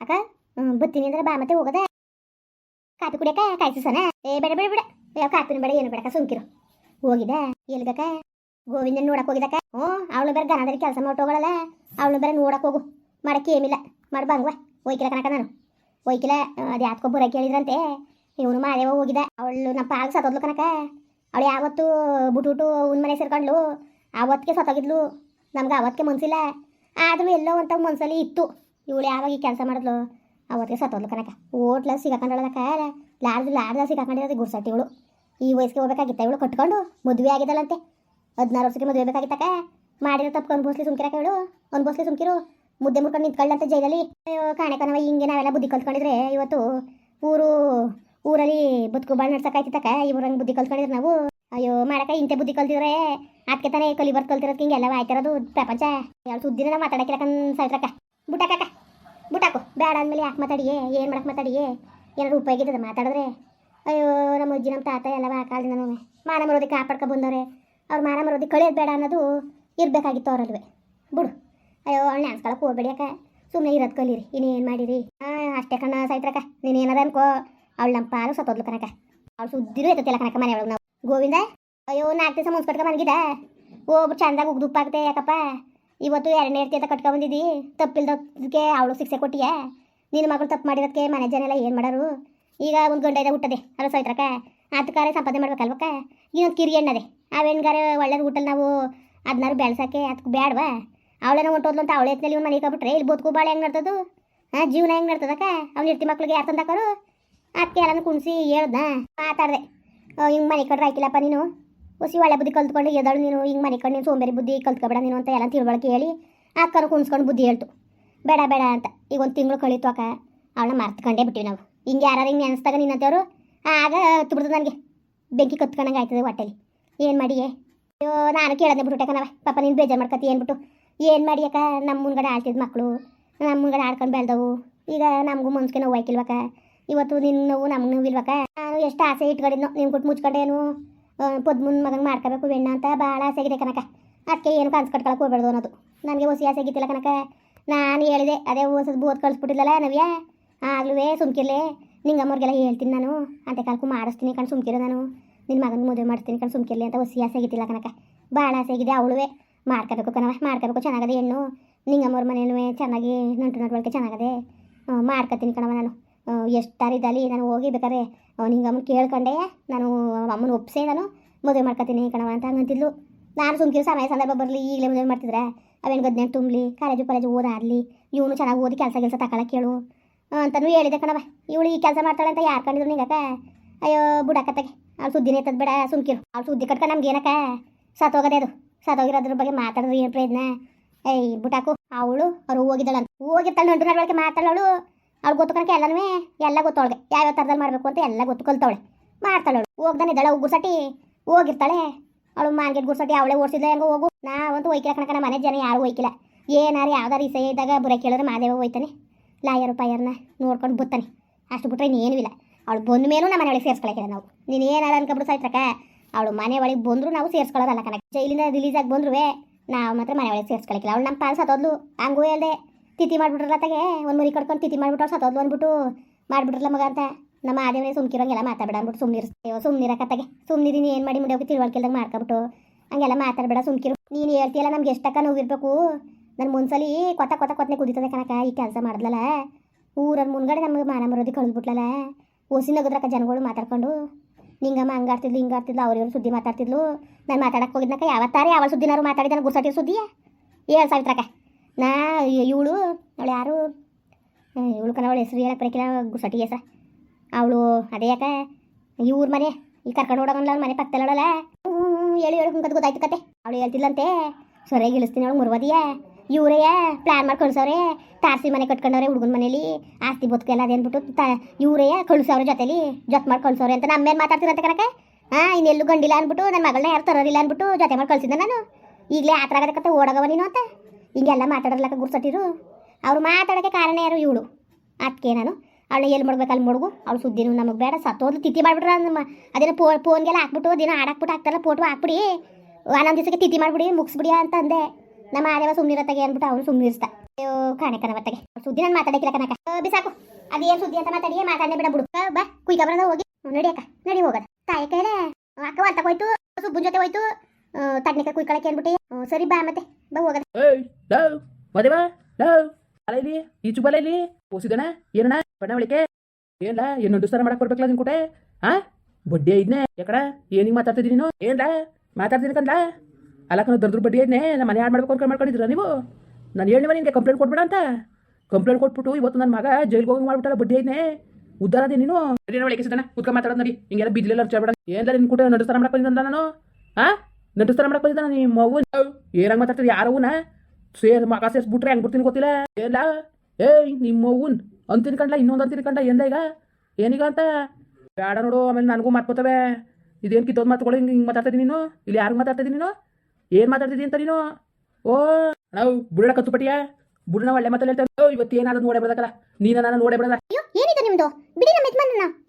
ಅಕ್ಕ ಬತ್ತೀನಿ ಅಂದ್ರೆ ಬಾ ಮತ್ತೆ ಹೋಗದ? ಕಾಪಿ ಕುಡಿಯಕ ಕಾಯ್ಸನ ಏ, ಬೇಡ ಬೇಡ ಬೇಡ. ಯಾವ ಕಾಪಿನ ಬೇಡ, ಏನು ಬೇಡಕ ಸುಮ್ಕಿರು. ಹೋಗಿದ ಎಲ್ಗಕ್ಕ ಗೋವಿಂದನ್ ನೋಡಕ್ ಹೋಗಿದಕ್ಕ ಹ್ಞೂ, ಅವಳು ಬೇರೆ ಗನದಲ್ಲಿ ಕೆಲಸ ಮಾಡ್ತೋಗಳಲ್ಲ ಅವಳು ಬೇರೆ ನೋಡಕ್ ಹೋಗು. ಮಾಡಕ್ಕೆ ಏಮಿಲ್ಲ ಮಾಡಿ ಬಂಗ್ವ ಹೋಯ್ಕಿಲ್ಲ ಕನಕ ನಾನು. ಹೋಯ್ಕಿಲ್ಲ ಅದು ಯಾತ್ಕೊ ಬರ ಕೇಳಿದ್ರಂತೆ ಇವನು ಮಾದೇವ ಹೋಗಿದ ಅವಳು ನಮ್ಮ ಪಾಲ್ ಸತ್ತೋದ್ಲು ಕನಕ ಅವಳು ಯಾವತ್ತು ಬಿಟ್ಬಿಟ್ಟು ಉನ್ ಮನೆ ಸೇರ್ಕೊಂಡ್ಲು. ಆವತ್ತಿಗೆ ಸತ್ತೋಗಿದ್ಲು. ನಮ್ಗೆ ಅವತ್ತಿಗೆ ಮನ್ಸಿಲ್ಲ. ಆದರೂ ಎಲ್ಲೋ ಅಂತ ಮನ್ಸಲ್ಲಿ ಇತ್ತು. ಇವಳು ಯಾವಾಗ ಈ ಕೆಲಸ ಮಾಡಿದ್ಲು? ಅವತ್ತಿಗೆ ಸತ್ತೋದ್ಲು ಕನಕ ಓಟ್ಲ ಸಿಗಾಕೊಂಡಳಕ ಲಾಡ್ದು ಲಾಡ್ದ ಸಿಗಾಕೊಂಡಿರೋದು ಗುಡ್ಸಟ್ಟಿ ಇವಳು. ಈ ವಯಸ್ಸಿಗೆ ಹೋಗ್ಬೇಕಾಗಿತ್ತ ಇವಳು? ಕಟ್ಕೊಂಡು ಮದುವೆ ಆಗಿದ್ದಳಂತೆ. ಹದಿನಾರು ವರ್ಷಕ್ಕೆ ಮದುವೆ ಬೇಕಾಗಿತ್ತಕ ಮಾಡಿರೋ ತಪ್ಪು ಅನ್ಬೋಸ್ಲಿ ಸುಮ್ಕಿರಕ ಇವಳು. ಬೋಸ್ಲಿ ಸುಮ್ಕಿರು. ಮುದ್ದೆ ಮುರ್ಕೊಂಡು ನಿಂತ್ಕೊಳ್ಳಂತೆ ಜೈಲಲ್ಲಿ. ಅಯ್ಯೋ ಕಾಣೆ ಕಣವ ಹಿಂಗೆ ನಾವೆಲ್ಲ ಬುದ್ಧಿ ಕಲ್ತ್ಕೊಂಡಿದ್ರೆ ಇವತ್ತು ಊರು ಊರಲ್ಲಿ ಬದುಕು ಬಾಳ್ ಇವ್ರು ಇವ್ರಂಗೆ ಬುದ್ಧಿ ಕಲ್ತ್ಕೊಂಡಿದ್ರೆ ನಾವು. ಅಯ್ಯೋ ಮಾಡಕ ಇಂತೆ ಬುದ್ಧಿ ಕಲ್ತಿದ್ರೆ ಅದಕ್ಕೆ ತಾನೇ ಕಲಿ ಬರ್ದು ಕಲ್ತಿರೋದಕ್ಕೆ ಹಿಂಗೆಲ್ಲ ಆಯ್ತಿರೋದು ಪ್ರಪಂಚ. ಎರಡು ಸುದ್ದಿನ ಮಾತಾಡಕ್ಕಿರಕ್ಕ ಸಾಯ್ತ್ರಕ್ಕ ಬುಟಾಕಕ್ಕ ಬುಟಾಕು ಬೇಡ ಅಂದಮೇಲೆ ಯಾಕೆ ಮಾತಾಡಿಯೇ? ಏನು ಮಾಡಕ್ಕೆ ಮಾತಾಡಿಯೇ? ಏನಾದ್ರು ಉಪಯೋಗಿದ್ದದ ಮಾತಾಡಿದ್ರೆ? ಅಯ್ಯೋ, ನಮ್ಮ ಅಜ್ಜಿ, ನಮ್ಮ ತಾತ ಎಲ್ಲ ಆ ಕಾಲದಿಂದನೂ ಮಾನ ಮರೋದಿ ಕಾಪಾಡ್ಕೊ ಬಂದವ್ರೆ. ಅವ್ರು ಮಾನ ಮರೋದಿ ಕಳಿಯೋದು ಬೇಡ ಅನ್ನೋದು ಇರಬೇಕಾಗಿತ್ತು ಅವರಲ್ವೇ. ಬಿಡು. ಅಯ್ಯೋ ಅವಳು ನೆನ್ಸ್ಕೊಳಕ್ಕೆ ಹೋಗ್ಬೇಡಿ ಅಕ್ಕ. ಸುಮ್ಮನೆ ಇರೋದು ಕಲೀರಿ. ಇನ್ನೇನು ಮಾಡಿರಿ? ಹಾಂ ಅಷ್ಟೇ ಕಣ್ಣ ಸಾಯ್ತ್ರಕ್ಕ ನೀನು ಏನಾರ ಅನ್ಕೋ. ಅವಳು ನಮ್ಮ ಪಾಲು ಸತ್ತೋದ್ಲು ಕನಕ ಅವ್ಳು ಸುದ್ದಿನೂ ಎತ್ತತಿಲ್ಲ ಕನಕ ಮನೆ ಒಳಗೆ ನಾವು. ಗೋವಿಂದ? ಅಯ್ಯೋ, ನಾಲ್ಕು ದಿವಸ ಮುನ್ಸ್ಕಟ್ಕ ಮನಗಿದ ಓ ಚಂದಾಗಿ ಉಗ್ದು ಉಪ್ಪಾಗುತ್ತೆ ಯಾಕಪ್ಪ? ಇವತ್ತು ಎರಡನೇ ಇರ್ತಿ ಅಂತ ಕಟ್ಕೊ ಬಂದಿದ್ದಿ. ತಪ್ಪಿಲ್ದಕ್ಕೆ ಅವಳು ಶಿಕ್ಷೆ ಕೊಟ್ಟಿಯ? ನಿನ್ನ ಮಗಳು ತಪ್ಪು ಮಾಡಿರೋದಕ್ಕೆ ಮನೆ ಜನ ಎಲ್ಲ ಏನು ಮಾಡೋರು? ಈಗ ಒಂದು ಗಂಡ ಇದೆ ಹುಟ್ಟದೆ ಅಲ್ಲ ಸೋಯ್ತ್ರಕ್ಕ ಅದಕ್ಕಾರೆ ಸಂಪಾದನೆ ಮಾಡ್ಬೇಕಲ್ವಕ್ಕ? ಇನ್ನೊಂದು ಕಿರಿ ಎಣ್ಣದೆ ಆ ಹೆಣ್ಗಾರೆ ಒಳ್ಳೇದು ಊಟಲ್ಲಿ ನಾವು ಅದನ್ನಾರು ಬೆಳ್ಸಕ್ಕೆ ಅದಕ್ಕೆ ಬೇಡವಾ ಅವಳೇನ ಹೊಂಟೋದ್ಲು ಅಂತ ಅವಳೆ ಎತ್ತಲ್ಲಿ ಒಂದು ಮನೆ ಕಬಿಟ್ರೆ ಇಲ್ಲಿ ಬದುಕು ಬಾಳೆ ಹೆಂಗೆ ನಡ್ತದು ಹಾಂ, ಜೀವನ ಹೆಂಗೆ ನಡ್ತದಕ್ಕ ಅವ್ನ ಇರ್ತಿ ಮಕ್ಳಿಗೆ ಯಾರು ತಂದಾಕರು ಅದಕ್ಕೆ ಎಲ್ಲನೂ ಕುಣಿಸಿ ಹೇಳ್ದ ಮಾತಾಡ್ದೆ. ಹಿಂಗೆ ಮನೆ ಕಟ್ರೆ ಹಾಕಿಲ್ಲಪ್ಪ ನೀನು. ಹೊಸಿ ಒಳ್ಳೆ ಬುದ್ಧಿ ಕಲ್ತ್ಕೊಂಡು ಎದಳು ನೀನು, ಹಿಂಗೆ ಮನೆ ಕಣ್ಣು ನೀನು ಸೋಂಬೇರಿ ಬುದ್ಧಿ ಕಲ್ತ್ಕೊಬೇಡ ನೀನು ಅಂತ ಎಲ್ಲ ತಿಳ್ಕೊಳಕ್ಕೆ ಹೇಳಿ ಅಕ್ಕನ ಕುಣಿಸ್ಕೊಂಡು ಬುದ್ಧಿ ಹೇಳ್ತು. ಬೇಡ ಬೇಡ ಅಂತ. ಈಗ ಒಂದು ತಿಂಗಳು ಕಳೀತು ಅಕ್ಕ. ಅವಳನ್ನ ಮರ್ತ್ಕೊಂಡೇ ಬಿಟ್ಟಿವಿ ನಾವು. ಹಿಂಗೆ ಯಾರು ಹಿಂಗೆ ನೆನೆಸ್ದಾಗ ನಿನ್ನಂತವ್ರು ಆಗ ತುಬಿಡ್ದು ನನಗೆ. ಬೆಂಕಿ ಕತ್ಕೊಂಡಂಗೆ ಆಯ್ತದೆ ಹೊಟ್ಟೆಲಿ. ಏನು ಮಾಡಿಯೇ? ಅಯ್ಯೋ, ನಾನು ಕೇಳೋದೇ ಬಿಟ್ಬಿಟ್ಟೆ ನಾವೆ. ಪಾಪ ನೀನು ಬೇಜಾರು ಮಾಡ್ಕತಿ ಏನ್ಬಿಟ್ಟು. ಏನು ಮಾಡಿ ಅಕ್ಕ? ನಮ್ಮ ಮುಂದ್ಗಡೆ ಆಡ್ತಿದ್ದು ಮಕ್ಕಳು ನಮ್ಮ ಮುಂದ್ಗಡೆ ಆಡ್ಕೊಂಡು ಬೆಳೆದವು. ಈಗ ನಮಗೂ ಮನ್ಸಿಗೆ ನೋವು ಆಯ್ಕಿಲ್ವಕ್ಕ ಇವತ್ತು ನಿನ್ನ ನೋವು ನಮ್ಗೆ ನೋವು ಇಲ್ವಕ್ಕ ನಾನು ಎಷ್ಟು ಆಸೆ ಇಟ್ಕೊಂಡಿದ್ನೋ. ನಿಮ್ಗೆ ಕೊಟ್ಟು ಮುಚ್ಕೊಂಡೇನು? ಪದ್ಮುನ್ ಮಗಂಗೆ ಮಾಡ್ಕೋಬೇಕು ಬೆಣ್ಣ ಅಂತ ಭಾಳ ಆಸೆ ಆಗಿದೆ ಕನಕ ಅದಕ್ಕೆ ಏನು ಕನ್ಸು ಕಟ್ಕೊಳಕ್ಕೆ ಹೋಗ್ಬಾರ್ದು ಅನ್ನೋದು. ನನಗೆ ಹೊಸಿ ಆಸೆ ಆಗಿತ್ತಿಲ್ಲ ಕನಕ ನಾನು ಹೇಳಿದೆ, ಅದೇ ಹೊಸದು ಬೋದ್ ಕಳಿಸ್ಬಿಟ್ಟಿಲ್ಲಲ್ಲ ನವ್ಯ? ಆಗ್ಲೂ ಸುಮ್ಕಿರ್ಲೆ. ನಿಂಗಮ್ಮವ್ರಿಗೆಲ್ಲ ಹೇಳ್ತೀನಿ ನಾನು. ಅಂತ ಕಾಲಕ್ಕೂ ಮಾಡಿಸ್ತೀನಿ ಕಣ್, ಸುಮ್ಕಿರು ನಾನು. ನಿನ್ನ ಮಗನ ಮದುವೆ ಮಾಡ್ತೀನಿ ಕಣ್, ಸುಮ್ಕಿರ್ಲಿ ಅಂತ ಹೊಸಿ ಆಸೆ ಆಗಿತ್ತಿಲ್ಲ ಕನಕ ಭಾಳ ಆಸೆ ಆಗಿದೆ ಅವಳುವೆ. ಮಾಡ್ಕೋಬೇಕು ಕಣವ ಮಾಡ್ಕೋಬೇಕು, ಚೆನ್ನಾಗದೆ ಹೆಣ್ಣು. ನಿಂಗಮ್ಮವ್ರ ಮನೇನು ಚೆನ್ನಾಗಿ ನಂಟು ನಡವಳಿಕೆ ಚೆನ್ನಾಗದೆ. ಮಾಡ್ಕೊತೀನಿ ಕಣವ ನಾನು. ಎಷ್ಟಾರಿದ್ದಲ್ಲಿ ನಾನು ಹೋಗಿ ಬೇಕಾದ್ರೆ ನಿಂಗಮ್ಮನ ಕೇಳ್ಕೊಂಡೆ. ನಾನು ಅಮ್ಮನ ಒಪ್ಸೆ ನಾನು, ಮದುವೆ ಮಾಡ್ಕೊತೀನಿ ಕಣವ ಅಂತ ಹಂಗಂತಿದ್ಲು. ನಾನು ಸುಮ್ಕಿರು, ಸಮಯ ಸಂದರ್ಭ ಬರಲಿ, ಈಗಲೇ ಮದುವೆ ಮಾಡ್ತಿದ್ರೆ? ಅವೇನು ಗದ್ದೆ ತುಂಬಲಿ ಕಾಲೇಜು ಕಾಲೇಜು ಓದಾಡಲಿ ಇವನು ಚೆನ್ನಾಗಿ ಓದಿ ಕೆಲಸ ಕೆಲಸ ತಗೊಳಕ್ಕೆ ಕೇಳು. ಅಂತಲೂ ಹೇಳಿದೆ ಕಣವ ಇವಳು ಈ ಕೆಲಸ ಮಾಡ್ತಾಳೆ ಅಂತ ಯಾರು ಕಂಡಿದ್ರು ನಿಂಗಕ್ಕ? ಅಯ್ಯೋ, ಬುಡಕತ್ತಗೆ, ಅವ್ಳು ಸುದ್ದಿನೇ ಎತ್ತದ ಬೇಡ, ಸುಮ್ಕಿರು. ಅವ್ಳು ಸುದ್ದಿ ಕಟ್ಕ ನಮ್ಗೆ ಏನಕ್ಕ? ಸತ್ತೋಗದೆ ಅದು ಸತ್ತೋಗಿರೋದ್ರ ಬಗ್ಗೆ ಮಾತಾಡೋದು ಏನು ಪ್ರಯತ್ನ ಏಯ್, ಬುಟಾಕು, ಅವಳು ಅವ್ರು ಹೋಗಿದ್ದಾಳಂತ. ಹೋಗಿರ್ತಾಳೆ ನಂಟು ಮಾತಾಡೋಳು ಅವ್ಳು ಗೊತ್ತು ಕಣಕ್ಕೆ ಎಲ್ಲನೂ ಎಲ್ಲ ಗೊತ್ತವಳಿಗೆ. ಯಾವ್ಯಾವ ಥರದಲ್ಲಿ ಮಾಡಬೇಕು ಅಂತ ಎಲ್ಲ ಗೊತ್ತು ಕಲ್ತವಳೆ ಮಾಡ್ತಾಳೆ ಹೋಗ್ದಾನೆ ಇದ್ದಾಳೆ ಗುರ್ಸಟಿ ಹೋಗಿರ್ತಾಳೆ. ಅವಳು ಮಾರ್ಕೆಟ್ ಗುರ್ಸಟಿ ಅವಳೇ ಓಡಿಸಿದ್ಲೆ. ಹೆಂಗೋ ಹೋಗು. ನಾವಂತೂ ಒಯ್ಕಿಲ್ಲ ಕಣಕ ನಮ್ಮ ಮನೆ ಜನ ಯಾರು ಒಯ್ಕಿಲ್ಲ ಏನಾರು ಯಾವ್ದಾರು ಇಸೆ ಇದ್ದಾಗ ಬುರ ಕೇಳಿದ್ರೆ ಮಾದೇವ ಹೋಯ್ತಾನೆ. ಲಾಯರು ಪಾಯರ್ನ ನೋಡ್ಕೊಂಡು ಬತ್ತಾನೆ. ಅಷ್ಟು ಬಿಟ್ರೆ ಇನ್ನೇನೂ ಇಲ್ಲ. ಅವಳು ಬಂದ ಮೇಲೂ ನಮ್ಮ ಮನೆಯೊಳಗೆ ಸೇರಿಸ್ಕೊಳಕಿಲ್ಲ ನಾವು. ನೀನು ಏನಾರು ಅನ್ಕೊಬಿಡು ಸಾಯ್ತ್ರಕ್ಕ. ಅವಳು ಮನೆ ಒಳಗೆ ಬಂದರೂ ನಾವು ಸೇರಿಸ್ಕೊಳ್ಳೋದಲ್ಲ ಕಣಕ್ಕೆ. ಜೈಲಿಂದ ರಿಲೀಸ್ ಆಗಿ ಬಂದ್ರು ನಾವು ಮಾತ್ರ ಮನೆ ಒಳಗೆ ಸೇರಿಸ್ಕೊಳಕಿಲ್ಲ ಅವಳು ನಮ್ಮ ಪಾಲ್ಸ ಸತ್ತೋದ್ಲು. ಹಂಗೂ ಹೇಳ್ದೆ. ತಿಥಿ ಮಾಡ್ಬಿಟ್ರಲ್ಲ ತಗೆ ಒಂದು ಮುರಿ ಕಟ್ಕೊಂಡು ತಿಥಿ ಮಾಡಿಬಿಟ್ಟು ಅವ್ಳು ಬಂದ್ಬಿಟ್ಟು ಮಾಡ್ಬಿಟ್ರಲ್ಲ ಮಗ ಅಂತ. ನಮ್ಮ ಆದೇವನೇ ಸುಮ್ಕಿರೋಂಗೆಲ್ಲ ಮಾತಾಡಬೇಡ ಅಂದ್ಬಿಟ್ಟು ಸುಮ್ನಿರಕ ಸುಮ್ಮನಿರಕತ್ತಾಗೆ ಸುಮ್ಮನಿದ್ದೀನಿ ಏನು ಮಾಡಿ ಮುಡಿಯೋಕೆ ತಿಳುವಳಿಕೆಲ್ದಾಗ ಮಾಡ್ಕೊಬಿಟ್ಟು. ಹಂಗೆಲ್ಲ ಮಾತಾಡಬೇಡ, ಸುಮ್ಕಿರು. ನೀನು ಹೇಳ್ತೀಯಲ್ಲ ನಮ್ಗೆ ಎಷ್ಟಕ್ಕ ನೋವಿರಬೇಕು ನನ್ನ ಮುನ್ಸಲಿ ಕೊತ್ತ ಕೊತ್ತ ಕೊತ್ತನೆ ಕುದೀತದೆ ಕಣಕ ಈ ಕೆಲಸ ಮಾಡಿದ್ಲಲ್ಲ. ಊರ ಮುನ್ಗಡೆ ನಮಗೆ ಮಾನ ಮರೋದಿ ಕಳೆದ್ಬಿಟ್ಲಲ್ಲ. ಓಸಿ ನಗದ್ರಕ್ಕ ಜನಗಳು ಮಾತಾಡ್ಕೊಂಡು. ನಿಂಗಮ್ಮ ಹಂಗಾಡ್ತಿದ್ಲು ಹಿಂಗಾಡ್ತಿದ್ಲು ಅವ್ರ ಇವ್ರು ಸುದ್ದಿ ಮಾತಾಡ್ತಿದ್ಲು. ನಾನು ಮಾತಾಡಕ್ಕೆ ಹೋಗಿದ್ನಕ ಯಾವತ್ತಾರೆ ಯಾವ ಸುದ್ದಿನಾರು ಮಾತಾಡಿದ ಗುರ್ಸಟಿ ಸುದ್ದಿಯಾ? ಏಳು ಸಾವಿತ್ರಕ್ಕ. ನಾ, ಇವಳು, ಅವಳು ಯಾರು? ಇವಳು ಕಣ ಅವಳು ಹೆಸರು ಹೇಳಕ್ಕೆ ಬರಕಿಲ್ಲ ಗುಸಟಿಗೆ ಹೆಸರು ಅವಳು ಅದೇ ಯಾಕ? ಇವ್ರ ಮನೆ, ಈ ಕರ್ಕೊಂಡು ಹೋಗೋಲ್ಲ ಅವ್ರ ಮನೆ ಪಕ್ಕದಲ್ಲೋಳಲ್ಲ ಹ್ಞೂ ಹೇಳಿ ಹೇಳಿ ಕುಂಕದ್ ಗೊತ್ತಾಯ್ತು ಕತೆ. ಅವಳು ಹೇಳ್ತಿಲ್ಲಂತೆ ಸೊರೆಗೆ ಇಳಿಸ್ತೀನಿ ಅವಳು ಮುರುವದಿಯ. ಇವರೇ ಪ್ಲಾನ್ ಮಾಡಿ ಕಳ್ಸವ್ರೆ ತಾರ್ಸಿ ಮನೆ ಕಟ್ಕೊಂಡವ್ರೆ ಹುಡುಗನ ಮನೇಲಿ, ಆಸ್ತಿ ಬದುಕೆಲ್ಲ ಅದೇನ್ಬಿಟ್ಟು ತ, ಇವರೇ ಕಳ್ಸವ್ರ ಜೊತೆಲಿ, ಜೊತೆ ಮಾಡಿ ಕಳ್ಸವ್ರೆ ಅಂತ ನಮ್ಮ ಮೇಲೆ ಮಾತಾಡ್ತಿರಂತೆ ಕನಕ ಹಾಂ, ಇನ್ನೆಲ್ಲೂ ಗಂಡಿಲ್ಲ ಅಂದ್ಬಿಟ್ಟು ನನ್ನ ಮಗಳನ್ನ ಯಾರು ತರೋರಿಲ್ಲ ಅಂದ್ಬಿಟ್ಟು ಜೊತೆ ಮಾಡಿ ಕಳ್ಸಿದ್ದೆ ನಾನು. ಈಗಲೇ ಆ ಥರ ಆಗತ್ತೆ ಓಡೋಗವ ನೀನು ಅಂತ. ಹಿಂಗೆಲ್ಲ ಮಾತಾಡೋರ್ಲಕ್ಕ ಗುರ್ಸಟ್ಟಿರು ಅವ್ರು ಮಾತಾಡೋಕ್ಕೆ ಕಾರಣ ಯಾರು ಇವಳು? ಅದಕ್ಕೆ ನಾನು ಅವಳು ಎಲ್ಲಿ ಮಾಡ್ಬೇಕು ಅಲ್ಲಿ ಮಡ್ಗು? ಅವಳು ಸುದ್ದಿನೂ ನಮಗೆ ಬೇಡ. ಸತ್ತೋದ್ಲು ತಿತಿ ಮಾಡಿಬಿಟ್ರ ನಮ್ಮ ಅದೇನೋ ಫೋ ಫೋನ್ಗೆಲ್ಲ ಹಾಕ್ಬಿಟ್ಟು ದಿನ ಆಡಾಕ್ಬಿಟ್ಟು ಹಾಕ್ತಾರಲ್ಲ ಫೋಟೋ ಹಾಕ್ಬಿಡಿ. ಒಂದೊಂದು ದಿವಸಕ್ಕೆ ತಿತಿ ಮಾಡಿಬಿಡಿ, ಮುಗಿಸ್ಬಿಡಿ ಅಂತ ಅಂದೆ. ನಮ್ಮ ಆದೇವ ಸುಮ್ಮನಿರತ್ತಾಗೆ ಅಂದ್ಬಿಟ್ಟು ಅವನು ಸುಮ್ಮನಿರ್ಸ್ತ ಅಯ್ಯೋ ಕಾಣೆ ಬತ್ತಗೆ ಸುದ್ದಿ ನಾನು ಮಾತಾಡಕ್ಕಿಲ್ಲ ಕನಕ ಬಿಸಾಕು. ಅದೇನ್ ಸುದ್ದಿ ಅಂತ ಮಾತಾಡಿ ಮಾತಾಡನೆ ಬಿಡ ಬಿಡು. ಬಾ ಕುಯ್ಕ ಬರೋದ ಹೋಗಿ. ನಡಿಯಕ್ಕ ನಡಿ ಹೋಗದ. ತಾಯಿ ಕೈಲೇ ಅಕ್ಕ ಅಂತ ಹೋಯ್ತು, ಸುಬ್ಬನ್ ಜೊತೆ ಹೋಯ್ತು. ತಡ್ನಿಕ ಕುಯ್ಕೊಳಕ್ಕೆ ಅಂದ್ಬಿಟ್ಟು. ಸರಿ, ಬಾ ಮತ್ತೆ. ಬಾ ಹೋಗದ ಏಯ್ ಲವ್ ಮದೇವ ಲವ್ ಅಲ್ಲ ಇಲ್ಲಿ ಈಚು ಬಲ ಇಲ್ಲಿ ಓಸಿದಣ ಏನಣ್ಣ ಬಣ್ಣ ಒಳಿಕೆ ಏನ್ಲ ಏನು ನುಡಿಸ್ತಾರ ಮಾಡಕ್ ಬರ್ಬೇಕಲ್ಲ ನಿನ್ ಕೂಟೆ ಹಾ ಬಡ್ಡಿ ಐದ್ನೆ ಯಾಕಡ ಏನಿಗೆ ಮಾತಾಡ್ತಿದ್ದೀನಿ ನೀನು ಏನ್ಲ ಮಾತಾಡ್ತೀನಿ ಕಂದ ಅಲ್ಲ ಕಣ ದರ್ದ್ರ ಬಡ್ಡಿ ಐದ್ನೆ ನಮ್ಮ ಮನೆ ಹಾಳು ಮಾಡ್ಬೇಕು ಅನ್ಕೊಂಡು ಮಾಡ್ಕೊಂಡಿದ್ರ ನೀವು ನಾನು ಹೇಳಿವ ನಿನ್ಗೆ ಕಂಪ್ಲೇಂಟ್ ಕೊಟ್ಬೇಡ ಅಂತ ಕಂಪ್ಲೇಂಟ್ ಕೊಟ್ಬಿಟ್ಟು ಇವತ್ತು ನನ್ನ ಮಗ ಜೈಲ್ಗೆ ಹೋಗಿ ಮಾಡ್ಬಿಟ್ಟಲ್ಲ ಬಡ್ಡಿ ಐದ್ನೆ ಉದ್ದಾರ ಅದೇ ನೀನು ಒಳಗೆ ಸಿದಣ ಕುತ್ಕೊಂಡು ಮಾತಾಡೋದು ನೋಡಿ ಹಿಂಗೆಲ್ಲ ಬಿದ್ಲೆಲ್ಲ ಚೇಳ್ಬೇಡ ಏನ್ಲ ನಿನ್ ಕೂಡ ನಡುಸ್ತಾರ ಮಾಡಕ್ ಬಂದ ನಾನು ಹಾ ನಡುಸ್ತಾರ ಮಾಡಕ್ ಬಂದಿದ್ದ ನಿಮ್ಮ ಮಗು ಏನಾಗ ಮಾತಾಡ್ತಾರೆ ಯಾರವನ ಸೇರ್ ಮಗ ಸೇರ್ಸ್ಬಿಟ್ರೆ ಹೆಂಗ್ ಬಿಡ್ತೀನಿ ಗೊತ್ತಿಲ್ಲ ಏಲ್ಲ ಏಯ್ ನಿಮ್ಮ ಮಗುನ್ ಅಂತ ತಿನ್ಕಂಡ್ಲ ಇನ್ನೊಂದು ಅಂತ ತಿನ್ಕಂಡ ಎಂದ ಈಗ ಏನೀಗ ಅಂತ ಬೇಡ ನೋಡು ಆಮೇಲೆ ನನಗೂ ಮಾತ್ಕೋತವೆ ಇದೇನು ಕಿತ್ತೋದು ಮಾತುಗಳು ಹಿಂಗೆ ಹಿಂಗೆ ಮಾತಾಡ್ತಿದ್ದೀನಿ ನೀನು ಇಲ್ಲಿ ಯಾರು ಮಾತಾಡ್ತಿದ್ದೀನಿ ನೀನು ಏನು ಮಾತಾಡ್ತಿದ್ದೀನಿ ಅಂತ ನೀನು ಓ ನಾವು ಬುಡ ಕತ್ತುಪಟ್ಟಿಯ ಬುಡನ ಒಳ್ಳೆ ಮಾತಲ್ಲಿ ಹೇಳ್ತೇವೆ ಇವತ್ತು ಏನಾದ್ರು ನೋಡೇ ಬಿಡದಕ್ಕಲ್ಲ ನೀನ ನಾನು ನೋಡೇ ಬಿಡದ ಏನಿದೆ ನಿಮ್ದು ಬಿಡಿ ನಮ್ಮ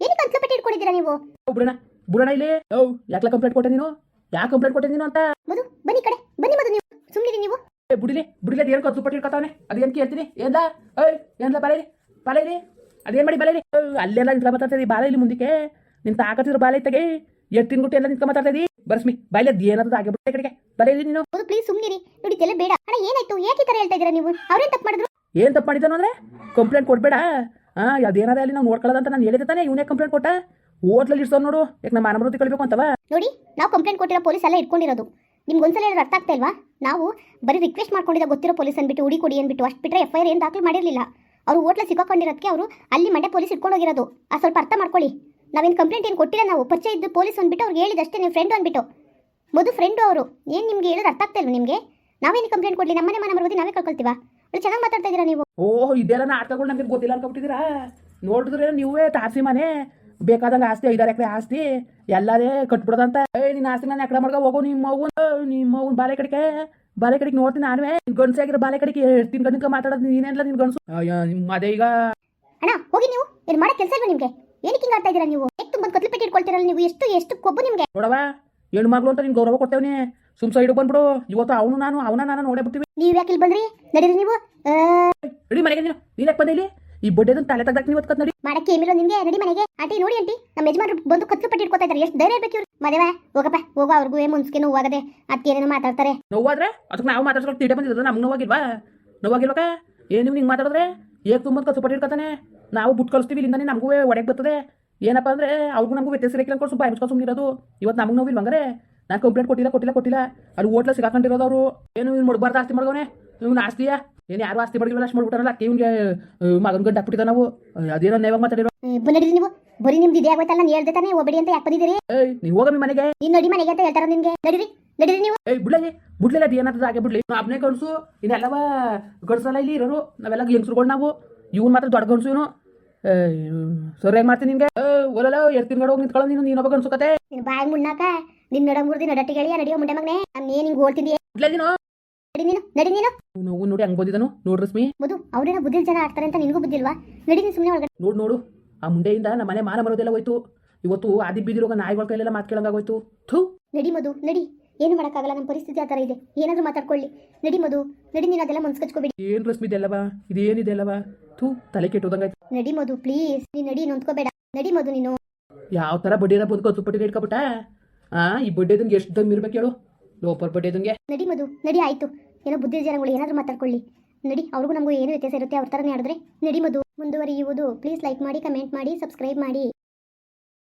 ಏನಕ್ಕೆ ಕಂತ್ಲ ಪಟ್ಟಿ ಇಟ್ಕೊಂಡಿದ್ದೀರಾ ನೀವು ಬುಡಣ ಬುಡಣ ಇಲ್ಲಿ ಓ ಯಾಕೆ ಕಂಪ್ಲೇಂಟ್ ಕೊಟ್ಟೆ ನೀನು ಯಾಕೆ ಕಂಪ್ಲೇಂಟ್ ಕೊಟ್ಟಿದ್ದೀನಿ ನೀನು ಅಂತ? ಮಧು ಬನ್ನಿ ಈ ಕಡೆ. ಬನ್ನಿ ಮಧು ನೀವು. ಸುಮ್ಮನಿರಿ ನೀವು. ಏ ಬುಡಿಲಿ ಬುಡಿಲಿ ಅದೇನು ಕತ್ತು ಪಟ್ಟಿ ಇಟ್ಕೊತಾವನೆ ಅದೇನು ಕೇಳ್ತೀನಿ? ಏನ್ದ ಏಯ್ ಏನ್ಲ ಬಲೈಲಿ ಬಲೈಲಿ ಅದೇನು ಮಾಡಿ ಬಲೈಲಿ ಅಲ್ಲೆಲ್ಲ ನಿಂತ ಮಾತಾಡ್ತಿದ್ದಿ ಇಲ್ಲಿ ಮುಂದಕ್ಕೆ? ನಿನ್ ತಾಕತ್ತಿದ್ರು ಬಾಲ ಇತ್ತಾಗೆ ಎತ್ತಿನ ಗುಟ್ಟಿ ಎಲ್ಲ ನಿಂತ್ಕೊಂಡು ಮಾತಾಡ್ತಿದ್ದಿ ಬರ್ಸ್ಮಿ ಬಾಯ್ಲಿ ಅದು ಏನಾದ್ರು ಆಗಿ ಬಿಟ್ಟೆ ಕಡೆಗೆ. ಬಲೈಲಿ ನೀನು? ಮಧು ಪ್ಲೀಸ್ ಸುಮ್ಮನಿರಿ ನೋಡಿ ಇದೆಲ್ಲ ಬೇಡ. ಅಣ್ಣ ಏನಾಯ್ತು? ಯಾಕೆ ಈ ಥರ ಹೇಳ್ತಾ ಇದ್ದೀರಾ ನೀವು? ಅವ್ರೇನು ತಪ್ಪು ಮಾಡಿದ್ರು? ಏನು ತಪ್ಪು ಮಾಡಿದ್ದಾನು ಅಂದ್ರೆ? ಕಂಪ್ಲೇಂಟ್ ಕೊಡ್ಬೇಡ. ಹಾ ಅದೇನಾದ ಅಲ್ಲಿ ನಾವು ನೋಡ್ಕೊಳ್ಳೋದಂತ ನಾನು ಹೇಳಿದೆ ತಾನೇ? ಇವನೇ ಕಂಪ್ಲೇಂಟ್ ಕೊಟ್ಟ? ಓಟ್ಲಲ್ಲಿ ಇಡ್ಸೋ ನೋಡು. ಯಾಕೆ ನಮ್ಮ ಮಾನಮೃತಿ ಕಳಿಬೇಕು ಅಂತವ? ನೋಡಿ ನಾವು ಕಂಪ್ಲೇಂಟ್ ಕೊಟ್ಟಿರೋ ಪೊಲೀಸ್ ಎಲ್ಲ ಇಟ್ಕೊಂಡಿರೋದು. ನಿಮ್ಗೆ ಒಂದ್ಸಲ ಹೇಳಿದ್ರೆ ಅರ್ಥ ಆಗ್ತಾ ಇಲ್ವಾ? ನಾವು ಬರೀ ರಿಕ್ವೆಸ್ಟ್ ಮಾಡ್ಕೊಂಡಿದ್ದ ಗೊತ್ತಿರೋ ಪೊಲೀಸ್ ಅಂದ್ಬಿಟ್ಟು ಹುಡಿ ಕೊಡಿ ಅಂದ್ಬಿಟ್ಟು ಅಷ್ಟು ಬಿಟ್ಟರೆ ಎಫ್ ಐ ಆರ್ ಏನು ದಾಖಲು ಮಾಡಿರಲಿಲ್ಲ. ಅವರು ಹೋಟ್ಲ ಸಿಕ್ಕಾಕೊಂಡಿರೋದಕ್ಕೆ ಅವರು ಅಲ್ಲಿ ಮಂಡ್ಯ ಪೊಲೀಸ್ ಇಟ್ಕೊಂಡು ಹೋಗಿರೋದು ಆ ಸ್ವಲ್ಪ ಅರ್ಥ ಮಾಡ್ಕೊಳ್ಳಿ. ನಾವೇನು ಕಂಪ್ಲೇಂಟ್ ಏನು ಕೊಟ್ಟಿಲ್ಲ ನಾವು ಪರಿಚಯ ಇದ್ದು ಪೊಲೀಸ್ ಅಂದ್ಬಿಟ್ಟು ಅವ್ರಿಗೆ ಹೇಳಿದ ಅಷ್ಟೇ ನೀವು ಫ್ರೆಂಡು ಅಂದ್ಬಿಟ್ಟು. ಮೊದು ಫ್ರೆಂಡು ಅವರು. ಏನು ನಿಮ್ಗೆ ಹೇಳಿದ್ರೆ ಅರ್ಥ ಆಗ್ತಾ ಇಲ್ಲ ನಿಮಗೆ? ನಾವೇನು ಕಂಪ್ಲೇಂಟ್ ಕೊಡಲಿ? ನಮ್ಮನೆ ಮನೆ ಬರೋದು ನಾವೇ ಕಳ್ಕೊಳ್ತೀವ? ಒಳ್ಳೆ ಚೆನ್ನಾಗಿ ಮಾತಾಡ್ತಾ ಇದ್ದೀರಾ ನೀವು? ಓಹ್ ಇದೆಲ್ಲ ನಾಟಕಗಳು ನಮಗೆ ಗೊತ್ತಿಲ್ಲ ಅನ್ಕೊಬಿಟ್ಟಿದ್ದೀರಾ ನೋಡಿದ್ರೆ ನೀವೇ ತಾರಸಿ ಮನೆ? ಬೇಕಾದಂಗೆ ಆಸ್ತಿ ಐದಾರು ಎಕರೆ ಆಸ್ತಿ ಎಲ್ಲಾರೇ ಕಟ್ಬಿಡೋದಂತ. ಏ ನಿನ್ನ ಆಸ್ತಿ ನಾನು ಎಕಡೆ ಮಾಡ್ಕೊ ಹೋಗು ನಿಮ್ಮ ಮಗು ನಿಮ್ಮ ಮಗು ಬಾಲೆ ಕಡೆಗೆ ಬಾಲೆ ಕಡೆಗೆ ನೋಡ್ತೀನಿ ನಾನುವೇ. ಗಂಡಸಾಗಿರೋ ಬಾಲೆ ಕಡೆಗೆ ತಿನ್ ಗಂಡಕ ಮಾತಾಡೋದು ನೀನೇನ್ಲ ನಿನ್ ಗಂಡಸು? ನಿಮ್ಮ ಅದೇ ಈಗ. ಅಣ್ಣ ಹೋಗಿ ನೀವು. ಏನು ಮಾಡೋ ಕೆಲಸ ಇಲ್ವಾ ನಿಮಗೆ? ಏನಕ್ಕೆ ಹಿಂಗೆ ಆಡ್ತಾ ಇದ್ದೀರಾ ನೀವು? ಎಷ್ಟು ಬಂದು ಕತ್ಲು ಪೆಟ್ಟಿ ಇಟ್ಕೊಳ್ತೀರಲ್ಲ ನೀವು? ಎಷ್ಟು ಎಷ್ಟು ಕೊಬ್ಬು ನಿಮಗೆ? ನೋಡವ ಹೆಣ್ಣು ಮಗಳು ಅಂತ ನಿನ್ ಗೌರವ ಕೊಡ್ತೇವನಿ ಸುಮ್ ಸೈಡ್ ಬಂದ್ಬಿಡು. ಇವತ್ತು ಅವನು ನಾನು ಅವನ ನಾನು ನೋಡೇ ಬಿಡ್ತೀವಿ. ನೀವು ಯಾಕೆ ಇಲ್ಲಿ ಬಂದ್ರಿ? ನಡೀರಿ ನೀವು. ಇಡೀ ಮನೆಗೆ ನೀನು. ನೀನ್ ಯಾಕೆ ಬಂದಿ ಇಲ್ಲಿ? ಈ ಬಡ್ಡೆ ತಲೆ ತೆಗ್ದಾಕ್ ನೀವು ಕತ್ ನೋಡಿ. ಮಾಡಕ್ಕೆ ಏನಿಲ್ಲ ನಿಮ್ಗೆ ರೆಡಿ ಮನೆಗೆ. ಆಂಟಿ ನೋಡಿ ಆಂಟಿ ನಮ್ಮ ಯಜಮಾನ್ರು ಬಂದು ಕತ್ತು ಪಟ್ಟಿ ಇಟ್ಕೊತಾ ಇದ್ದಾರೆ ಎಷ್ಟು ಧೈರ್ಯ ಇರ್ಬೇಕು ಇವ್ರು. ಮದುವೆ ಹೋಗಪ್ಪ ಹೋಗೋ ಅವ್ರಿಗೂ ಏ ಮುನ್ಸ್ಕೆ ನೋವಾಗದೆ ಅತ್ತೇನೇನೋ ಮಾತಾಡ್ತಾರೆ. ನೋವಾದ್ರೆ? ಅದಕ್ಕೆ ನಾವು ಮಾತಾಡ್ಸ್ಕೊಂಡು ತೀಟೆ ಬಂದಿದ್ರು ನಮ್ಗೆ ನೋವಾಗಿಲ್ವಾ? ನೋವಾಗಿಲ್ವಕ ಏನು ನೀವು ಹಿಂಗೆ ಮಾತಾಡಿದ್ರೆ? ಏಕ್ ತುಂಬ ಕತ್ತು ಪಟ್ಟಿ ಇಟ್ಕೊತಾನೆ ನಾವು ಬುಟ್ ಕಳಿಸ್ತೀವಿ ಇಲ್ಲಿಂದಾನೆ ನಮಗೂ ಒಡೆಗೆ ಬರ್ತದೆ. ಏನಪ್ಪ ಅಂದ್ರೆ ಅವ್ರಿಗೂ ನಮಗೂ ವ್ಯತ್ಯಾಸ ಇರಕ್ಕೆ ಅನ್ಕೊಂಡು ಸ್ವಲ್ಪ ಬಾಯಿ ಸುಮ್ಮನಿರೋದು ಇವತ್ತು ನಮಗೆ ನೋವಿಲ್ಲ ಹಂಗಾರೆ? ನಾನು ಕಂಪ್ಲೇಂಟ್ ಕೊಟ್ಟಿಲ್ಲ ಕೊಟ್ಟಿಲ್ಲ ಕೊಟ್ಟಿಲ್ಲ. ಅಲ್ಲಿ ಹೋಟ್ಲ ಸಿಗಾಕೊಂಡಿರೋದು ಅವರು. ಏನು ಇವ್ನು ಮುಡ್ಬಾರ್ದು ಆಸ್ತಿ ಮಾಡ್ದವನೇ? ಇವ್ನು ಆಸ್ತಿಯಾ? ಏನು ಯಾರು ಆಸ್ತಿ ಮಾಡಿಲ್ಲ ಅಷ್ಟು ಮಾಡ್ಬಿಟ್ಟಾರಲ್ಲ ಇವ್ನಿಗೆ ಮಗನ ಗಂಡು ಹಾಕ್ಬಿಟ್ಟಿದ್ದ ನಾವು ಅದೇನೋ ನೇವಾಗ ಮಾತಾಡಿರೋ. ನಡೀರಿ ನೀವು. ಬರೀ ನಿಮ್ದು ಇದೇ ಆಗೋಯ್ತಲ್ಲ ನಾನು ಹೇಳ್ದೆ ತಾನೇ ಒಬ್ಬಡಿ ಅಂತ ಯಾಕೆ ಬಂದಿದ್ದೀರಿ? ಏಯ್ ನೀವು ಹೋಗಮ್ಮಿ ಮನೆಗೆ. ನೀನು ನಡಿ ಮನೆಗೆ ಅಂತ ಹೇಳ್ತಾರ ನಿಮ್ಗೆ. ನಡೀರಿ ನಡೀರಿ ನೀವು. ಏಯ್ ಬಿಡ್ಲಿ ಬಿಡ್ಲಿಲ್ಲ ಅದು ಏನಾದ್ರು ಹಾಗೆ ಬಿಡ್ಲಿ. ನಾವು ಅಬ್ನೇ ಗಂಡಸು ಇನ್ನೆಲ್ಲವ ಗಡ್ಸಲ್ಲ ಇಲ್ಲಿ ಇರೋರು. ನಾವೆಲ್ಲ ಹೆಂಗ್ಸ್ರುಗಳು ನಾವು. ಇವನ್ ಮಾತ್ರ ದೊಡ್ಡ ಗಂಡಸು ಇವನು. ಸರಿ ಏನ್ ಮಾಡ್ತೀನಿ ನಿನ್ಗೆ. ಒಲಲ್ಲ ಎರಡು ತಿಂಗಳು ಹೋಗಿ ನಿಂತ್ಕೊಳ್ಳೋ ನೀನು ನೀನೊಬ್ಬ ಗಂಡಸು ಕತೆ. ನೀನು ಬಾಯಿ ಮುಣ್ಣಾಕ ನಿನ್ನ ನಡ ಮುರ್ದಿ ನಡಟ್ಟಿ ಗಳಿಯ ನಡಿಯೋ ಮುಂಡೆ ಮಗನೇ. ನಾನು ಏನು ಹಿಂಗೆ ಓಡ್ತಿದ್ದೀಯ ಬಿಡ್ಲೇ ನೀನು. ನಡಿ ನೀನು ನಡಿ ನೀನು. ನೋವು ನೋಡಿ ಹಂಗ್ ಬಂದಿದ್ದನು ನೋಡ್ ರಶ್ಮಿ. ಮಧು ಅವ್ರೇನ ಬುದ್ಧಿಲ್ ಜನ ಆಡ್ತಾರೆ ಅಂತ ನಿನಗೂ ಬುದ್ಧಿಲ್ವಾ ನಡಿ ನೀನು ಸುಮ್ಮನೆ ಒಳಗಡೆ. ನೋಡ್ ನೋಡು ಆ ಮುಂಡೆಯಿಂದ ನಮ್ಮ ಮನೆ ಮಾನ ಬರೋದೆಲ್ಲ ಹೋಯ್ತು. ಇವತ್ತು ಆದಿ ಬೀದಿರೋಗ ನಾಯಿಗಳ ಕೈಲೆಲ್ಲ ಮಾತು ಕೇಳಂಗಾಗೋಯ್ತು ಥೂ. ನಡಿ ಮದು ನಡಿ. ಏನು ಮಾಡೋಕ್ಕಾಗಲ್ಲ ನಮ್ಮ ಪರಿಸ್ಥಿತಿ ಆ ಥರ ಇದೆ. ಏನಾದರೂ ಮಾತಾಡ್ಕೊಳ್ಳಿ. ನಡಿ ಮದು ನಡಿ ನೀನು ಅದೆಲ್ಲ ಮನ್ಸ್ಕಚ್ಕೋಬೇಡಿ. ಏನು ರಶ್ಮಿ ಇದೆಲ್ಲವಾ ಇದೇನಿದೆ ಅಲ್ವಾ ಥೂ ತಲೆ ಕೆಟ್ಟೋದಂಗಾಯ್ತು. ನಡಿ ಮದು ಪ್ಲೀಸ್. ನೀನು ನಡಿ ನೊಂದ್ಕೋಬೇಡ. ನಡಿ ಮದು ನೀನು. ಯಾವ ತರ ಬಡ್ಡಿ ಬಂದು ಕತ್ತು ಪಟ್ಟಿ ಇಟ್ಕೊಬಿಟ್ಟ? ಆ ಈ ಬಡ್ಡಿ ಎಷ್ಟು ದಮ್ ಇರ್ಬೇಕು ಹೇಳು. ಲೋಪರ್ ಬಡ್ಡಿ ನಡಿ ಮದು ನಡಿ ಆಯ್ತು. ಏನೋ ಬುದ್ಧಿ ಜನಗಳು ಏನಾದರೂ ಮಾತಾಡ್ಕೊಳ್ಳಿ. ನಡಿ, ಅವ್ರಿಗೂ ನಮಗೂ ಏನು ವ್ಯತ್ಯಾಸ ಇರುತ್ತೆ, ಅವ್ರ ಥರನೇ ಆಡಿದ್ರೆ ನಡಿ ಮಧು ಮುಂದುವರಿಯುವುದು. ಪ್ಲೀಸ್ ಲೈಕ್ ಮಾಡಿ ಕಮೆಂಟ್ ಮಾಡಿ ಸಬ್ಸ್ಕ್ರೈಬ್ ಮಾಡಿ.